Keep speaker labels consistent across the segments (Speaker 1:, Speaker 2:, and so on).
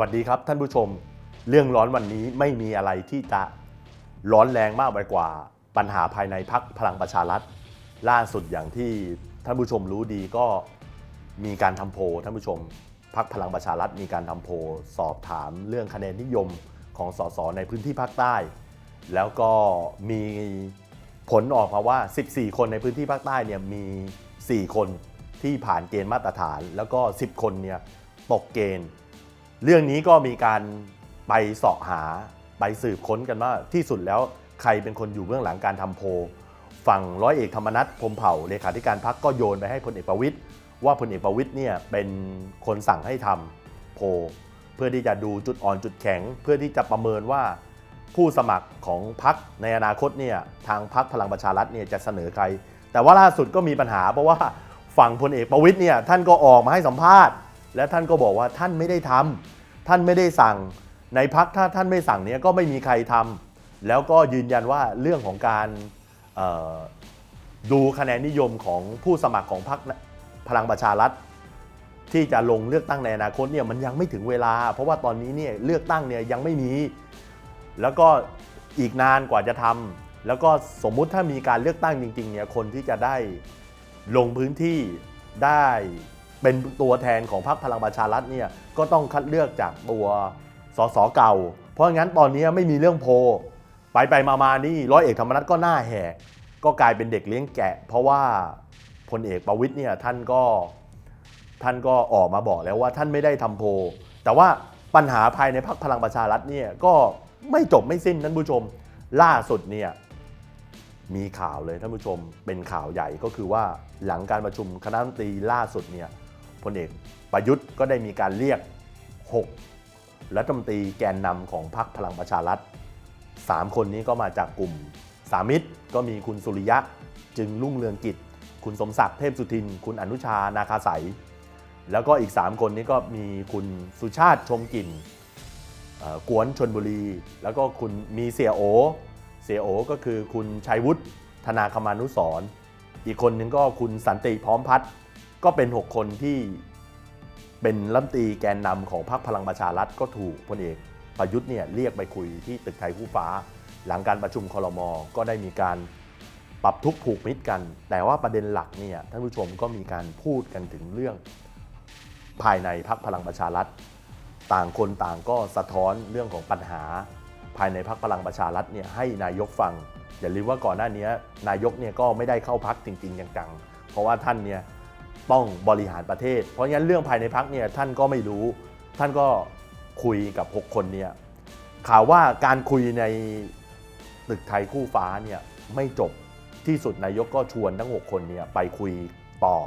Speaker 1: วัสดีครับท่านผู้ชม เรื่องร้อนวันนี้ไม่มีอะไรที่จะร้อนแรงมากไปกว่าปัญหาภายในพักพลังประชารัฐ ล่าสุดอย่างที่ท่านผู้ชมรู้ดีก็มีการทำโพลท่านผู้ชมพักพลังประชารัฐมีการทำโพลสอบถามเรื่องคะแนนนิยมของสสในพื้นที่ภาคใต้ แล้วก็มีผลออกมาว่า 14 คนในพื้นที่ภาคใต้เนี่ยมี 4 คนที่ผ่านเกณฑ์มาตรฐาน แล้วก็ 10 คนเนี่ยตกเกณฑ์ เรื่องนี้ก็มีการไปเสาะหาไปสืบค้นกันว่าที่สุดแล้วใครเป็นคนอยู่เบื้องหลังการทำโพลฝั่งร้อยเอกธรรมนัฐพรมเผ่าเลขาธิการพักก็โยนไปให้พลเอกประวิตยว่าพลเอกประวิตยเนี่ยเป็นคนสั่งให้ทำโพลเพื่อที่จะดูจุดอ่อนจุดแข็ง เพื่อที่จะประเมินว่าผู้สมัครของพักในอนาคตเนี่ยทางพักพลังประชารัฐเนี่ยจะเสนอใคร แต่ว่าล่าสุดก็มีปัญหาเพราะว่าฝั่งพลเอกประวิตยเนี่ยท่านก็ออกมาให้สัมภาษณ์ และท่านก็บอกว่าท่านไม่ได้ทำท่านไม่ได้สั่ง ในพักถ้าท่านไม่สั่งเนี้ยก็ไม่มีใครทำแล้วก็ยืนยันว่าเรื่องของการดูคะแนนนิยมของผู้สมัครของพรรคพลังประชารัฐที่จะลงเลือกตั้งในอนาคตเนี่ยมันยังไม่ถึงเวลา เพราะว่าตอนนี้เนี่ยเลือกตั้งเนี่ยยังไม่มี แล้วก็อีกนานกว่าจะทำแล้วก็สมมุติถ้ามีการเลือกตั้งจริงๆเนี่ยคนที่จะได้ลงพื้นที่ได้ เป็นตัวแทนของพรรคพลังประชารัฐเนี่ยก็ต้องคัดเลือกจากตัวสสเก่า เพราะงั้นตอนนี้ไม่มีเรื่องโพลไปไปมามานี่ร้อยเอกธรรมนัฐก็หน้าแหกก็กลายเป็นเด็กเลี้ยงแกะ เพราะว่าพลเอกประวิตยเนี่ยท่านก็ท่านก็ออกมาบอกแล้วว่าท่านไม่ได้ทำโพลแต่ว่าปัญหาภายในพรรคพลังประชารัฐเนี่ยก็ไม่จบไม่สิ้นท่านผู้ชม ล่าสุดเนี่ยมีข่าวเลยท่านผู้ชมเป็นข่าวใหญ่ก็คือว่าหลังการประชุมคณะรัฐมนตรีล่าสุดเนี่ย พลเอกประยุทธ์ก็ได้มีการเรียก 6 รัฐมนตรีแกนนำของพรรคพลังประชารัฐ 3 คนนี้ก็มาจากกลุ่มสามิตรก็มีคุณสุริยะจึงรุ่งเรืองกิจ คุณสมศักดิ์เทพสุทิน คุณอนุชานาคาใสยแล้วก็อีก 3 คนนี้ก็มีคุณสุชาติชมกลิ่นกวนชนบุรี แล้วก็คุณมีเสียโอ เสียโอก็คือคุณชัยวุฒิธนาคมานุสรอีกคนนึงก็คุณสันติพร้อมพัฒน์ ก็เป็น 6 คนที่เป็นรัฐมตีแกนนำของพรรคพลังประชารัฐก็ถูกพลเอกประยุทธ์เนี่ยเรียกไปคุยที่ตึกไทยคู่ฟ้า หลังการประชุมคลมอก็ได้มีการปรับทุกผูกมิตรกัน แต่ว่าประเด็นหลักเนี่ยท่านผู้ชมก็มีการพูดกันถึงเรื่องภายในพักพลังประชารัฐ ต่างคนต่างก็สะท้อนเรื่องของปัญหา ภายในพักพลังประชารัฐเนี่ยให้นายกฟังอย่าลืมว่าก่อนหน้านี้นายกเนี่ยก็ไม่ได้เข้าพักจริง ๆ จังๆ เพราะว่าท่านเนี่ย ต้องบริหารประเทศ เพราะงั้นเรื่องภายในพักเนี่ยท่านก็ไม่รู้ ท่านก็คุยกับ 6 คนเนี่ยข่าวว่าการคุยในตึกไทยคู่ฟ้าเนี่ยไม่จบที่สุดนายกก็ชวนทั้ง 6 คนเนี่ยไปคุยต่อ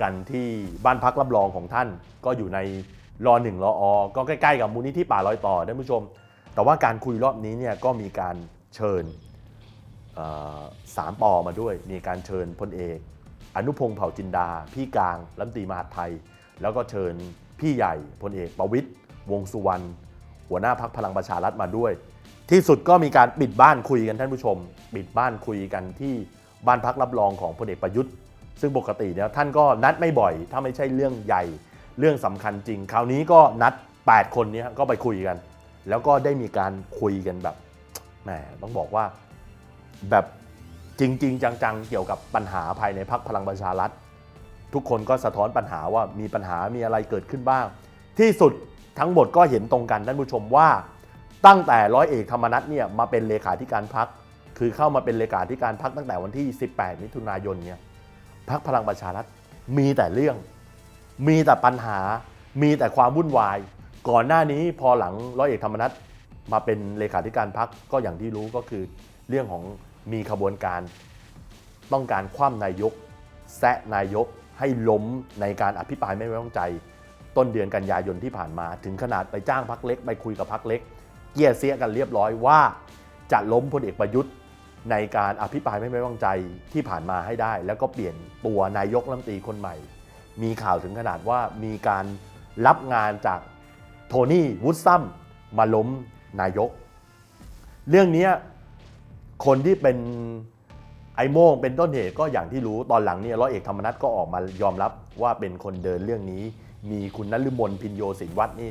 Speaker 1: กันที่บ้านพักรับรองของท่านก็อยู่ในรอหนึ่งรออก็ใกล้ๆกับมูลนิธิป่าลอยต่อท่านผู้ชม แต่ว่าการคุยรอบนี้เนี่ยก็มีการเชิญสามปอมาด้วย มีการเชิญพลเอก อนุพงศ์เผ่าจินดา พี่กลางรัฐมตีมหาไทย แล้วก็เชิญพี่ใหญ่พลเอกประวิตยวงษ์สุวรรณหัวหน้าพักพลังประชารัฐมาด้วย ที่สุดก็มีการปิดบ้านคุยกันท่านผู้ชม ปิดบ้านคุยกันที่บ้านพักรับรองของพลเอกประยุทธ์ ซึ่งปกติเนี่ยท่านก็นัดไม่บ่อย ถ้าไม่ใช่เรื่องใหญ่เรื่องสำคัญจริง คราวนี้ก็นัด 8 คนนี้ก็ไปคุยกัน แล้วก็ได้มีการคุยกันแบบแหมต้องบอกว่าแบบ จริง ๆ จัง ๆ เกี่ยวกับปัญหาภายในพักพลังประชารัฐ ทุกคนก็สะท้อนปัญหาว่ามีปัญหามีอะไรเกิดขึ้นบ้าง ที่สุดทั้งหมดก็เห็นตรงกันท่านผู้ชมว่า ตั้งแต่ร้อยเอกธรรมนัฐเนี่ยมาเป็นเลขาธิการพักคือเข้ามาเป็นเลขาธิการพักตั้งแต่วันที่ 18 มิถุนายนเนี่ยพักพลังประชารัฐมีแต่เรื่อง มีแต่ปัญหา มีแต่ความวุ่นวาย ก่อนหน้านี้พอหลังร้อยเอกธรรมนัฐมาเป็นเลขาธิการพักก็อย่างที่รู้ก็คือเรื่องของ มีขบวนการต้องการคว่ำนายก แซะนายกให้ล้มในการอภิปรายไม่ไว้วางใจ ต้นเดือนกันยายนที่ผ่านมา ถึงขนาดไปจ้างพักเล็ก ไปคุยกับพักเล็ก เกลี่ยเสียกันเรียบร้อยว่า จะล้มพลเอกประยุทธ์ ในการอภิปรายไม่ไว้วางใจที่ผ่านมาให้ได้ แล้วก็เปลี่ยนตัวนายกรัฐมนตรีคนใหม่ มีข่าวถึงขนาดว่ามีการรับงานจากโทนี่วูดซัมมาล้มนายก เรื่องนี้ คนที่เป็นไอโม่งเป็นต้นเหตุก็อย่างที่รู้ตอนหลังเนี่ยร้อยเอกธรรมนัฐก็ออกมายอมรับว่าเป็นคนเดินเรื่องนี้ มีคุณนฤมลพินโยสินวัฒน์นี่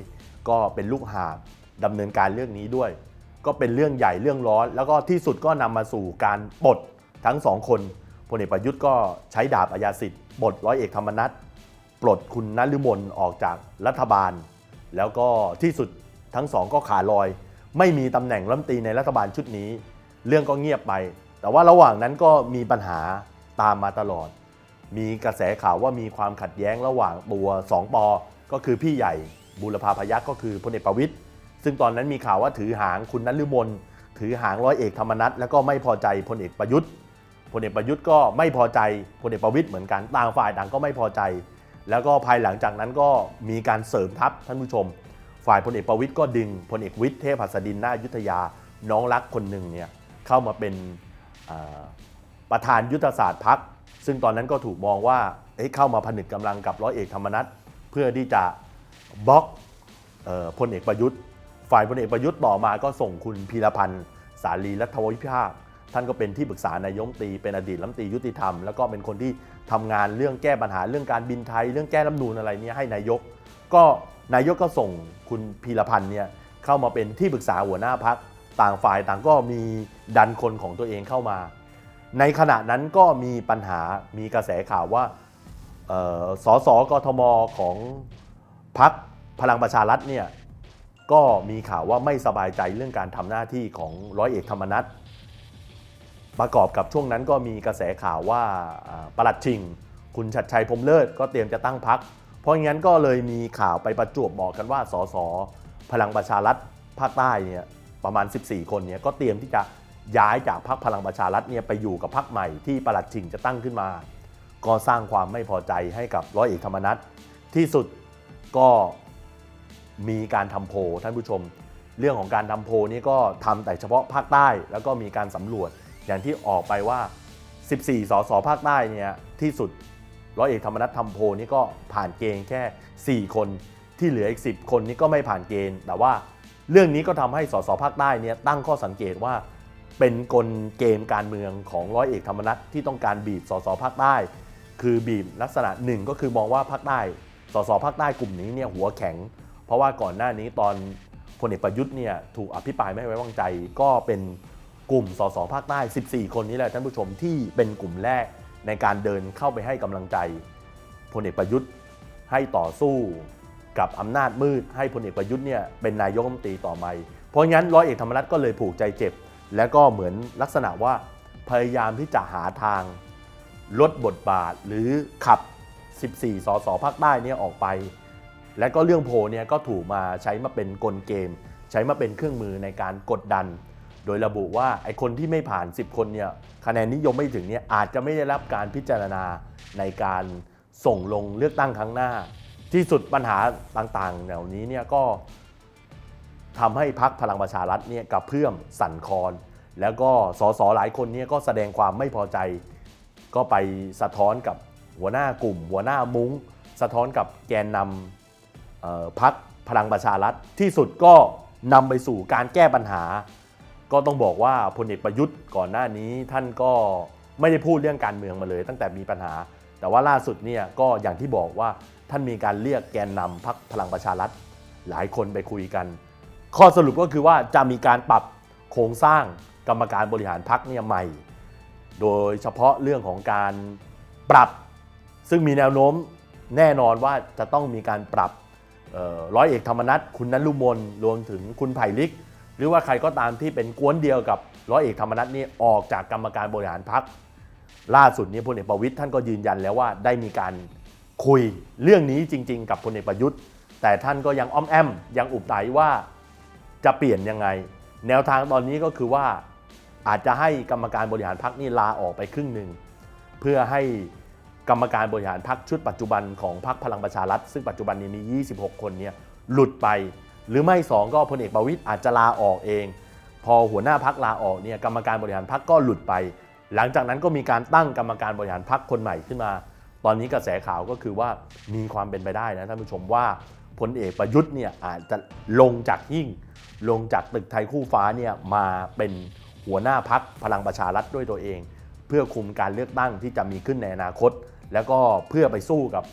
Speaker 1: ก็เป็นลูกหาบดำเนินการเรื่องนี้ด้วย ก็เป็นเรื่องใหญ่เรื่องร้อน แล้วก็ที่สุดก็นำมาสู่การปลดทั้งสองคนพลเอกประยุทธ์ก็ใช้ดาบอาญาสิทธิ์ปลดร้อยเอกธรรมนัฐปลดคุณนฤมลออกจากรัฐบาล แล้วก็ที่สุดทั้งสองก็ขาลอย ไม่มีตำแหน่งรัฐมนตรีในรัฐบาลชุดนี้ เรื่องก็เงียบไป แต่ว่าระหว่างนั้นก็มีปัญหาตามมาตลอด มีกระแสข่าวว่ามีความขัดแย้งระหว่างตัว 2 ปอ ก็คือพี่ใหญ่บูรพาพยัคฆ์ก็คือพลเอกประวิตยซึ่งตอนนั้นมีข่าวว่าถือหางคุณนันฤมลถือหางร้อยเอกธรรมนัฐแล้วก็ไม่พอใจพลเอกประยุทธ์พลเอกประยุทธ์ก็ไม่พอใจพลเอกประวิตยเหมือนกันต่างฝ่ายต่างก็ไม่พอใจ แล้วก็ภายหลังจากนั้นก็มีการเสริมทัพท่านผู้ชม ฝ่ายพลเอกประวิตยก็ดึงพลเอกวิทย์เทพหัสดินนายุทธยาน้องรักคนหนึ่งเนี่ย เข้ามาเป็นประธานยุทธศาสตร์พัก ซึ่งตอนนั้นก็ถูกมองว่าเเข้ามาผนึกกำลังกับร้อยเอกธรรมนัฐเพื่อที่จะบล็อกพลเอกประยุทธ์ ฝ่ายพลเอกประยุทธ์ต่อมาก็ส่งคุณพีรพันธ์ สาลีรัฐวิภาค ท่านก็เป็นที่ปรึกษานายกรัฐมตีเป็นอดีตรัฐมนตรียุติธรรม แล้วก็เป็นคนที่ทำงานเรื่องแก้ปัญหาเรื่องการบินไทย เรื่องแก้รัฐมนูนอะไรเนี่ยให้นายก ก็นายกก็ส่งคุณพีรพันธ์เนี่ยเข้ามาเป็นที่ปรึกษาหัวหน้าพัก ต่างฝ่ายต่างก็มีดันคนของตัวเองเข้ามา ในขณะนั้นก็มีปัญหามีกระแสข่าวว่าเอ่อสสกทมของพักพลังประชารัฐเนี่ยก็มีข่าวว่าไม่สบายใจเรื่องการทำหน้าที่ของร้อยเอกธรรมนัฐประกอบกับช่วงนั้นก็มีกระแสข่าวว่าอ่าปลัดชิง คุณชัดชัยพรมเลิศก็เตรียมจะตั้งพัก เพราะงั้นก็เลยมีข่าวไปประจวบบอกกันว่าสสพลังประชารัฐภาคใต้เนี่ย ประมาณ 14 คนเนี่ยก็เตรียมที่จะย้ายจากพรรคพลังประชารัฐเนี่ยไปอยู่กับพรรคใหม่ที่ปลัดชิงจะตั้งขึ้นมา ก็สร้างความไม่พอใจให้กับร้อยเอกธรรมนัฐที่สุดก็มีการทำโพลท่านผู้ชม เรื่องของการทำโพลนี่ก็ทำแต่เฉพาะภาคใต้ แล้วก็มีการสำรวจอย่างที่ออกไปว่า 14 สสภาคใต้เนี่ยที่สุดร้อยเอกธรรมนัฐทำโพลนี่ก็ผ่านเกณฑ์แค่ 4 คนที่เหลืออีก 10 คนนี่ก็ไม่ผ่านเกณฑ์แต่ว่า เรื่องนี้ก็ทำให้สสภาคใต้เนี่ยตั้งข้อสังเกตว่า เป็นกลเกมการเมืองของร้อยเอกธรรมนัฐที่ต้องการบีบสสภาคใต้ คือบีบลักษณะหนึ่งก็คือมองว่าภาคใต้สสภาคใต้กลุ่มนี้เนี่ยหัวแข็ง เพราะว่าก่อนหน้านี้ตอนพลเอกประยุทธ์เนี่ยถูกอภิปรายไม่ไว้วางใจ ก็เป็นกลุ่มสสภาคใต้ 14 คนนี้แหละท่านผู้ชมที่เป็นกลุ่มแรกในการเดินเข้าไปให้กำลังใจพลเอกประยุทธ์ให้ต่อสู้ กับอำนาจมืดให้พลเอกประยุทธ์เนี่ยเป็นนายกรัฐมนตรีต่อไป เพราะงั้นร้อยเอกธรรมนัฐก็เลยผูกใจเจ็บ แล้วก็เหมือนลักษณะว่าพยายามที่จะหาทางลดบทบาทหรือขับ 14 สสภาคใต้เนี่ยออกไป และก็เรื่องโพลเนี่ยก็ถูกมาใช้มาเป็นกลเกม ใช้มาเป็นเครื่องมือในการกดดัน โดยระบุว่าไอ้คนที่ไม่ผ่าน 10 คนเนี่ยคะแนนนิยมไม่ถึงเนี่ยอาจจะไม่ได้รับการพิจารณาในการส่งลงเลือกตั้งครั้งหน้า ที่สุดปัญหาต่างๆ เหล่านี้เนี่ยก็ทำให้พักพลังประชารัฐเนี่ยกระเพื่อมสั่นคลอนแล้วก็สสหลายคนเนี่ยก็แสดงความไม่พอใจ ก็ไปสะท้อนกับหัวหน้ากลุ่ม หัวหน้ามุง้ง สะท้อนกับแกนนำพักพลังประชารัฐที่สุดก็นำไปสู่การแก้ปัญหา ก็ต้องบอกว่าพลเอกประยุทธ์ก่อนหน้านี้ท่านก็ไม่ได้พูดเรื่องการเมืองมาเลย ตั้งแต่มีปัญหา แต่ว่าล่าสุดเนี่ยก็อย่างที่บอกว่า ท่านมีการเรียกแกนนำพักพลังประชารัฐ หลายคนไปคุยกัน ข้อสรุปก็คือว่าจะมีการปรับโครงสร้างกรรมการบริหารพักเนี่ยใหม่ โดยเฉพาะเรื่องของการปรับ ซึ่งมีแนวโน้มแน่นอนว่าจะต้องมีการปรับร้อยเอกธรรมนัฐคุณนันลุมนรวมถึงคุณไผ่ลิก หรือว่าใครก็ตามที่เป็นกวนเดียวกับร้อยเอกธรรมนัฐนี่ออกจากกรรมการบริหารพักล่าสุดนี้พลเอกประวิตยท่านก็ยืนยันแล้วว่าได้มีการ คุยเรื่องนี้จริง ๆ กับพลเอกประยุทธ์ แต่ท่านก็ยังอ้อมแอมยังอุบไตว่าจะเปลี่ยนยังไง แนวทางตอนนี้ก็คือว่าอาจจะให้กรรมการบริหารพักนี่ลาออกไปครึ่งหนึ่งเพื่อให้กรรมการบริหารพักชุดปัจจุบันของพักพลังประชารัฐซึ่งปัจจุบันนี้มี 26 คนเนี่ยหลุดไป หรือไม่สองก็พลเอกประวิตยอาจจะลาออกเอง พอหัวหน้าพักลาออกเนี่ยกรรมการบริหารพักก็หลุดไป หลังจากนั้นก็มีการตั้งกรรมการบริหารพักคนใหม่ขึ้นมา ตอนนี้กระแสข่าวก็คือว่ามีความเป็นไปได้นะท่านผู้ชมว่าพลเอกประยุทธ์เนี่ยอาจจะลงจากหิ่ง ลงจากตึกไทยคู่ฟ้าเนี่ยมาเป็นหัวหน้าพักพลังประชารัฐด้วยตัวเอง เพื่อคุมการเลือกตั้งที่จะมีขึ้นในอนาคต แล้วก็เพื่อไปสู้กับ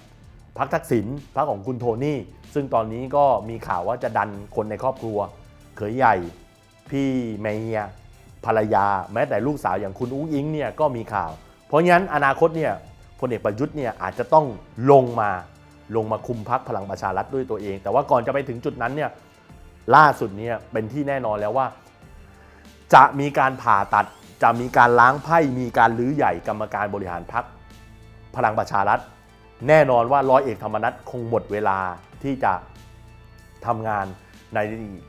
Speaker 1: พักทักษิณพักของคุณโทนี่ ซึ่งตอนนี้ก็มีข่าวว่าจะดันคนในครอบครัว เขยใหญ่ พี่เมียภรรยา แม้แต่ลูกสาวอย่างคุณอุ้งอิงเนี่ยก็มีข่าว เพราะงั้นอนาคตเนี่ย พลเอกประยุทธ์เนี่ยอาจจะต้องลงมาลงมาคุมพักพลังประชารัฐด้วยตัวเอง แต่ว่าก่อนจะไปถึงจุดนั้นเนี่ยล่าสุดเนี่ยเป็นที่แน่นอนแล้วว่า จะมีการผ่าตัดจะมีการล้างไพ่มีการลื้อใหญ่กรรมการบริหารพักพลังประชารัฐ แน่นอนว่าร้อยเอกธรรมนัฐคงหมดเวลาที่จะทำงานใน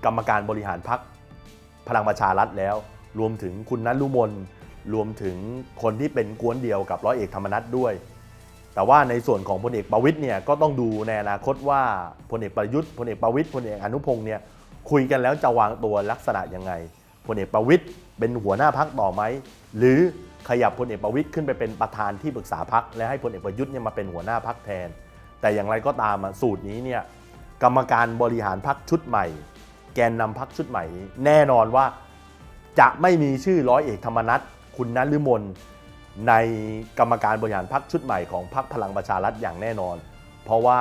Speaker 1: กรรมการบริหารพักพลังประชารัฐแล้ว รวมถึงคุณนัทลุมน รวมถึงคนที่เป็นกวนเดียวกับร้อยเอกธรรมนัฐด้วย แต่ว่าในส่วนของพลเอกประวิตยเนี่ยก็ต้องดูในอนาคตว่าพลเอกประยุทธ์พลเอกประวิตยพลเอกอนุพงศ์เนี่ยคุยกันแล้วจะวางตัวลักษณะยังไงพลเอกประวิตยเป็นหัวหน้าพักต่อไหมหรือขยับพลเอกประวิตยขึ้นไปเป็นประธานที่ปรึกษาพักและให้พลเอกประยุทธ์เนี่ยมาเป็นหัวหน้าพักแทน แต่อย่างไรก็ตามสูตรนี้เนี่ยกรรมการบริหารพักชุดใหม่ แกนนำพักชุดใหม่ แน่นอนว่าจะไม่มีชื่อร้อยเอกธรรมนัฐ คุณนฤมลในกรรมการบริหารพักชุดใหม่ของพักพลังประชารัฐอย่างแน่นอน เพราะว่า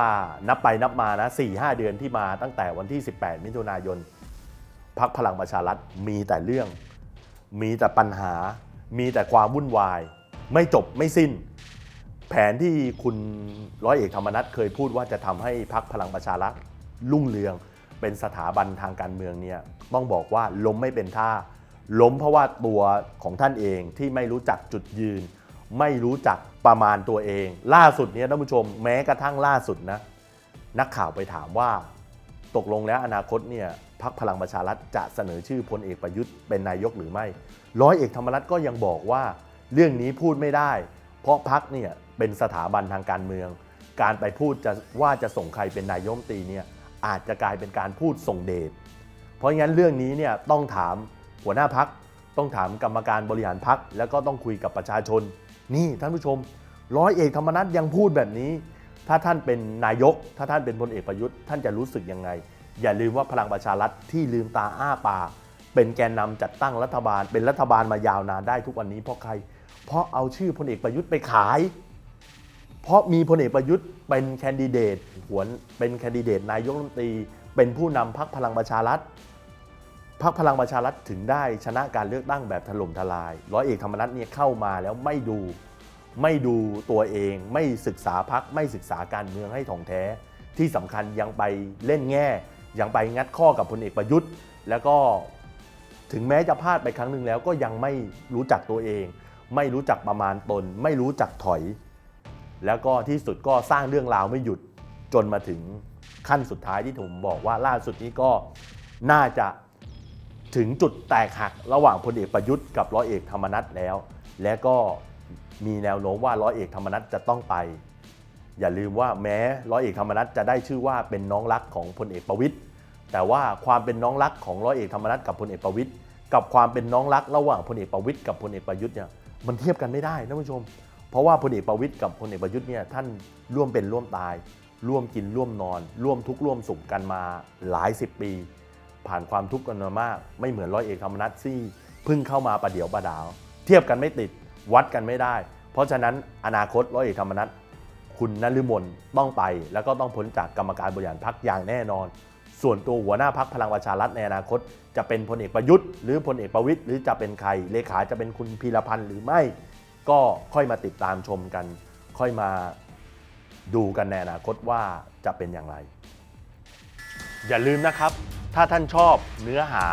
Speaker 1: นับไปนับมานะ4-5เดือนที่มาตั้งแต่วันที่ 18 มิถุนายนพักพลังประชารัฐมีแต่เรื่อง มีแต่ปัญหา มีแต่ความวุ่นวาย ไม่จบไม่สิ้น แผนที่คุณร้อยเอกธรรมนัฐเคยพูดว่าจะทำให้พักพลังประชารัฐรุ่งเรือง เป็นสถาบันทางการเมืองเนี่ยต้องบอกว่าล้มไม่เป็นท่า ล้มเพราะว่าตัวของท่านเองที่ไม่รู้จักจุดยืน ไม่รู้จักประมาณตัวเอง ล่าสุดเนี่ยท่านผู้ชมแม้กระทั่งล่าสุดนะ นักข่าวไปถามว่า ตกลงแล้วอนาคตเนี่ยพักพลังประชารัฐจะเสนอชื่อพลเอกประยุทธ์เป็นนายกหรือไม่ ร้อยเอกธรรมนัฐก็ยังบอกว่า เรื่องนี้พูดไม่ได้ เพราะพักเนี่ยเป็นสถาบันทางการเมือง การไปพูดจะว่าจะส่งใครเป็นนายกรัฐมตีเนี่ยอาจจะกลายเป็นการพูดส่งเดชเพราะงั้นเรื่องนี้เนี่ยต้องถาม หัวหน้าพักต้องถามกรรมการบริหารพักแล้วก็ต้องคุยกับประชาชน นี่ท่านผู้ชม ร้อยเอกธรรมนัฐยังพูดแบบนี้ ถ้าท่านเป็นนายก ถ้าท่านเป็นพลเอกประยุทธ์ท่านจะรู้สึกยังไง อย่าลืมว่าพลังประชารัฐที่ลืมตาอ้าปากเป็นแกนนำจัดตั้งรัฐบาล เป็นรัฐบาลมายาวนานได้ทุกวันนี้เพราะใคร เพราะเอาชื่อพลเอกประยุทธ์ไปขาย เพราะมีพลเอกประยุทธ์เป็นแคนดิเดตหวนเป็นแคนดิเดตนายกรัฐมนตรี เป็นผู้นำพรรคพลังประชารัฐ พรรคพลังประชารัฐถึงได้ชนะการเลือกตั้งแบบถล่มทลาย ร้อยเอกธรรมนัฐเนี่ยเข้ามาแล้วไม่ดูไม่ดูตัวเอง ไม่ศึกษาพักไม่ศึกษาการเมืองให้ถ่องแท้ ที่สำคัญยังไปเล่นแง่ ยังไปงัดข้อกับพลเอกประยุทธ์ แล้วก็ถึงแม้จะพลาดไปครั้งหนึ่งแล้วก็ยังไม่รู้จักตัวเอง ไม่รู้จักประมาณตน ไม่รู้จักถอย แล้วก็ที่สุดก็สร้างเรื่องราวไม่หยุดจนมาถึงขั้นสุดท้ายที่ผมบอกว่าล่าสุดนี้ก็น่าจะ ถึงจุดแตกหักระหว่างพลเอกประยุทธ์กับร้อยเอกธรรมนัฐแล้ว และก็มีแนวโน้มว่าร้อยเอกธรรมนัฐจะต้องไป อย่าลืมว่าแม้ร้อยเอกธรรมนัฐจะได้ชื่อว่าเป็นน้องรักของพลเอกประวิตยแต่ว่าความเป็นน้องรักของร้อยเอกธรรมนัฐกับพลเอกประวิตยกับความเป็นน้องรักระหว่างพลเอกประวิตยกับพลเอกประยุทธ์เนี่ยมันเทียบกันไม่ได้ท่านผู้ชม เพราะว่าพลเอกประวิตยกับพลเอกประยุทธ์เนี่ยท่านร่วมเป็นร่วมตาย ร่วมกินร่วมนอน ร่วมทุกข์ร่วมสุขกันมาหลายสิบปี ผ่านความทุกข์กันมามาก ไม่เหมือนร้อยเอกธรรมนัฐที่เพิ่งเข้ามาประเดี๋ยวประดาว เทียบกันไม่ติดวัดกันไม่ได้ เพราะฉะนั้นอนาคตร้อยเอกธรรมนัฐคุณนฤมลต้องไป แล้วก็ต้องพ้นจากกรรมการบริหารพักอย่างแน่นอน ส่วนตัวหัวหน้าพักพลังประชารัฐในอนาคต จะเป็นพลเอกประยุทธ์หรือพลเอกประวิตยหรือจะเป็นใครเลขาจะเป็นคุณพีรพันธ์หรือไม่ ก็ค่อยมาติดตามชมกัน ค่อยมาดูกันในอนาคตว่าจะเป็นอย่างไร อย่าลืมนะครับ ถ้าท่านชอบเนื้อหา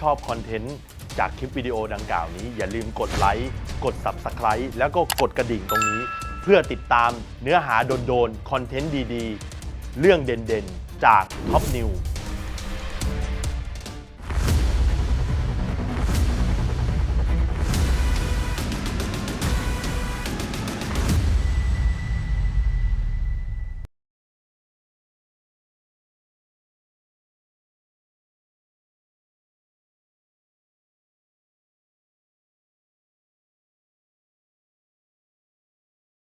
Speaker 1: ชอบคอนเทนต์จากคลิปวิดีโอดังกล่าวนี้ อย่าลืมกดไลค์กด Subscribe แล้วก็กดกระดิ่งตรงนี้ เพื่อติดตามเนื้อหาโดนๆคอนเทนต์ดีๆ เรื่องเด่นๆ จากท็อปนิว